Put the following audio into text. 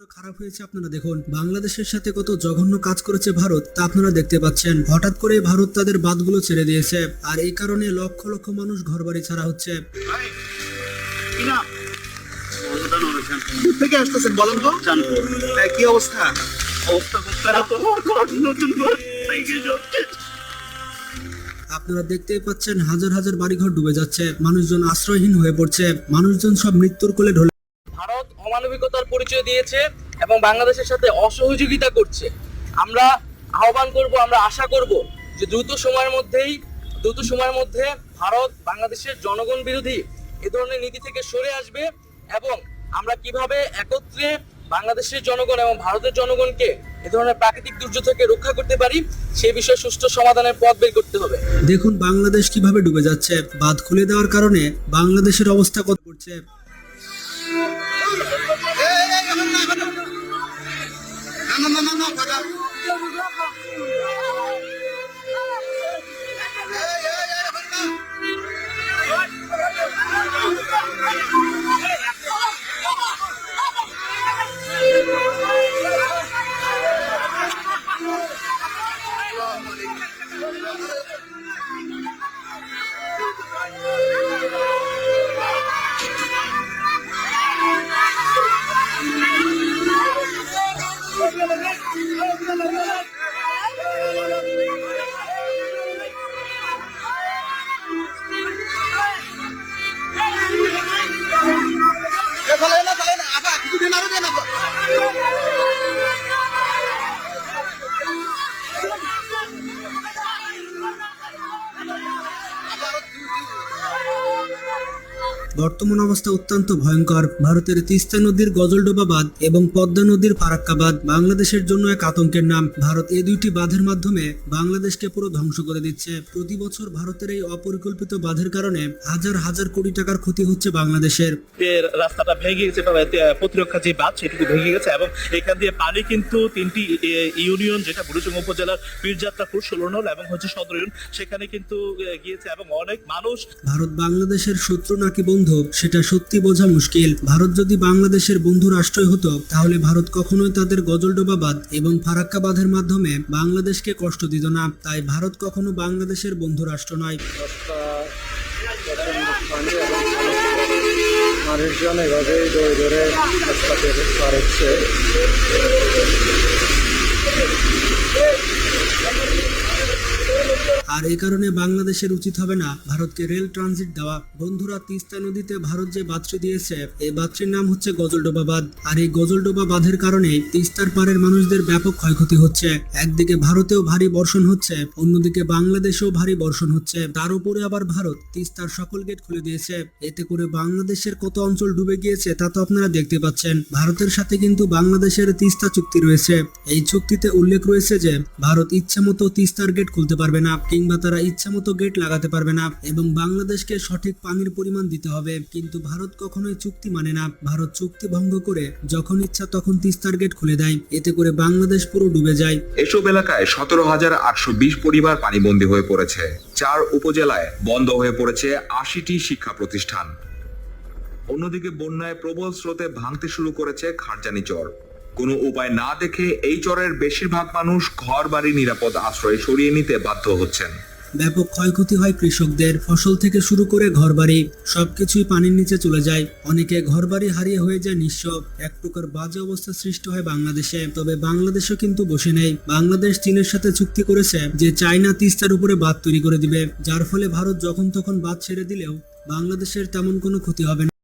কতটা খারাপ হয়েছে আপনারা দেখুন। বাংলাদেশের সাথে কত জঘন্য কাজ করেছে ভারত তা আপনারা দেখতে পাচ্ছেন। হঠাৎ করে ভারত তাদের বাঁধগুলো ছেড়ে দিয়েছে। আর এই কারণে লক্ষ লক্ষ মানুষ ঘরবাড়ি ছাড়া হচ্ছে। থেকে আসতেছেন বলেন তো? কি অবস্থা? আপনারা দেখতেই পাচ্ছেন হাজার হাজার বাড়িঘর ডুবে যাচ্ছে। মানুষজন আশ্রয়হীন হয়ে পড়ছে। মানুষজন সব মৃত্যুর কোলে ঢলে অমানবিকতার পরিচয় দিয়েছে এবং বাংলাদেশের সাথে অসহযোগিতা করছে। আমরা আহ্বান করব, আমরা আশা করব যে দ্রুত সময়ের মধ্যেই, দ্রুত সময়ের মধ্যে ভারত বাংলাদেশের জনগণ বিরোধী এ ধরনের নীতি থেকে সরে আসবে এবং আমরা কীভাবে একত্রে বাংলাদেশের জনগণ এবং ভারতের জনগণকে এ ধরনের প্রাকৃতিক দুর্যোগ থেকে রক্ষা করতে পারি, সেই বিষয়ে সুষ্ঠু সমাধানের পথ বের করতে হবে। দেখুন, বাংলাদেশ কীভাবে ডুবে যাচ্ছে, বাঁধ খুলে দেওয়ার কারণে বাংলাদেশের অবস্থা কত পড়ছে না না না না না বর্তমান অবস্থা অত্যন্ত ভয়ঙ্কর। ভারতের তিস্তা নদীর গজলডোবা বাঁধ এবং পদ্মা নদীর ফারাক্কা বাঁধ বাংলাদেশের জন্য এক আতঙ্কের নাম। ভারত এই দুইটি বাঁধের মাধ্যমে বাংলাদেশকে পুরো ধ্বংস করে দিচ্ছে। প্রতি বছর ভারতের এই অপরিকল্পিত বাঁধের কারণে হাজার হাজার কোটি টাকার ক্ষতি হচ্ছে বাংলাদেশের। রাস্তাটা ভেঙে গেছে প্রতিরক্ষা যে বাঁধ সেটুকু ভেঙে গেছে এবং এখান দিয়ে পানি কিন্তু তিনটি ইউনিয়ন যেটা বুড়িচং উপজেলার পীরযাত্রাপুর ষোলনল এবং হচ্ছে সদর সেখানে কিন্তু গিয়েছে এবং অনেক মানুষ ভারত বাংলাদেশের শত্রু নাকি বন্ধু? সেটা সত্যি বোঝা মুশকিল। ভারত যদি বাংলাদেশের বন্ধু রাষ্ট্রই হতো, তাহলে ভারত কখনোই তাদের গজলডোবা বাঁধ এবং ফারাক্কা বাঁধের মাধ্যমে বাংলাদেশকে কষ্ট দিত না। তাই ভারত কখনো বাংলাদেশের বন্ধু রাষ্ট্র নয়। মানুষজন এভাবেই দৌড়ে দৌড়ে আর এই কারণে বাংলাদেশের উচিত হবে না ভারতকে রেল ট্রানজিট দেওয়া। বন্ধুরা, তিস্তা নদীতে ভারত যে বাঁধটি দিয়েছে, এই বাঁধটির নাম হচ্ছে গজলডোবা বাঁধ। আর এই গজলডোবা বাঁধের কারণে তিস্তার পাড়ের মানুষদের ব্যাপক ক্ষয়ক্ষতি হচ্ছে। একদিকে ভারতেও ভারী বর্ষণ হচ্ছে, অন্যদিকে বাংলাদেশেও ভারী বর্ষণ হচ্ছে। তার উপরে আবার ভারত তিস্তার সকল গেট খুলে দিয়েছে। এতে করে বাংলাদেশের কত অঞ্চল ডুবে গিয়েছে তা তো আপনারা দেখতে পাচ্ছেন। ভারতের সাথে কিন্তু বাংলাদেশের তিস্তা চুক্তি রয়েছে। এই চুক্তিতে উল্লেখ রয়েছে যে, ভারত ইচ্ছা মতো তিস্তার গেট খুলতে পারবে না। কিংবা তারা ইচ্ছা মতো গেট লাগাতে পারবে না এবং বাংলাদেশকে সঠিক পানির পরিমাণ দিতে হবে। কিন্তু ভারত কখনোই চুক্তি মানে না। ভারত চুক্তি ভঙ্গ করে যখন ইচ্ছা তখন তিস্তার গেট খুলে দেয়। এতে করে বাংলাদেশ পুরো ডুবে যায়। এসব এলাকায় সতেরো হাজার আটশো বিশ পরিবার পানিবন্দী হয়ে পড়েছে। চার উপজেলায় বন্ধ হয়ে পড়েছে আশিটি শিক্ষা প্রতিষ্ঠান। অন্যদিকে বন্যায় প্রবল স্রোতে ভাঙতে শুরু করেছে খারজানি চর। কোনো উপায় না দেখে এই চরের বেশিরভাগ মানুষ ঘর বাড়ি নিরাপদ আশ্রয়ে সরিয়ে নিতে বাধ্য হচ্ছেন। ব্যাপক ক্ষয়ক্ষতি হয় কৃষকদের। ফসল থেকে শুরু করে ঘরবাড়ি, সবকিছুই পানির নিচে চলে যায়। অনেকে ঘরবাড়ি হারিয়ে হয়ে যায় নিঃস্ব। এক প্রকার বাজে অবস্থা সৃষ্টি হয় বাংলাদেশে। তবে বাংলাদেশও কিন্তু বসে নেই। বাংলাদেশ চীনের সাথে চুক্তি করেছে যে চায়না তিস্তার উপরে বাঁধ তৈরি করে দিবে। যার ফলে ভারত যখন তখন বাঁধ ছেড়ে দিলেও বাংলাদেশের তেমন কোনো ক্ষতি হবে না।